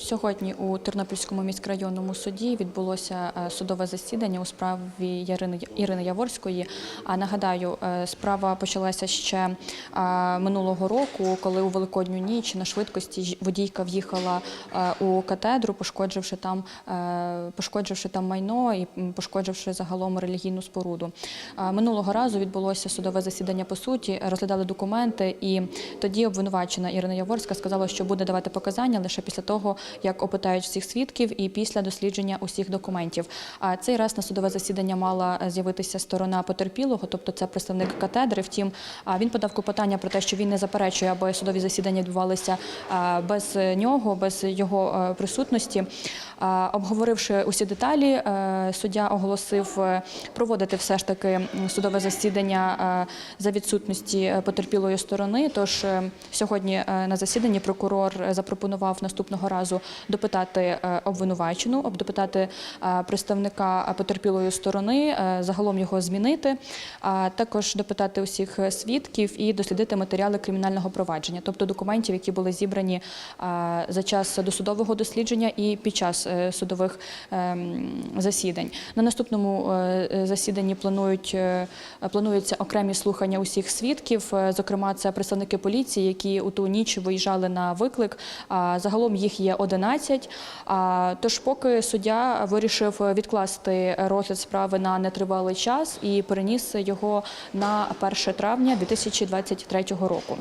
Сьогодні у Тернопільському міськрайонному суді відбулося е, судове засідання у справі Ірини Яворської. А нагадаю, е, справа почалася ще е, минулого року, коли у великодню ніч на швидкості водійка в'їхала у катедру, пошкодживши там, пошкодживши там майно і пошкодживши загалом релігійну споруду. Минулого разу відбулося судове засідання по суті, розглядали документи, і тоді обвинувачена Ірина Яворська сказала, що буде давати показання лише після того, як опитають всіх свідків і після дослідження усіх документів. А цей раз на судове засідання мала з'явитися сторона потерпілого, тобто це представник катедри. Втім, він подав клопотання про те, що він не заперечує, аби судові засідання відбувалися без нього, без його е, присутності. Обговоривши усі деталі, е, суддя оголосив е, проводити все ж таки судове засідання е, за відсутності потерпілої сторони. Тож сьогодні на засіданні прокурор запропонував наступного разу допитати обвинувачену, об- допитати е, представника потерпілої сторони, загалом його змінити, а також допитати усіх свідків і дослідити матеріали кримінального провадження, тобто документів, які були зібрані за час досудового дослідження і під час судових ем, засідань. На наступному е, е, засіданні планують е, плануються окремі слухання усіх свідків. Е, Зокрема, це представники поліції, які у ту ніч виїжджали на виклик. Загалом їх є 11. А, Тож, поки суддя вирішив відкласти розгляд справи на нетривалий час і переніс його на 1 травня 2023 року.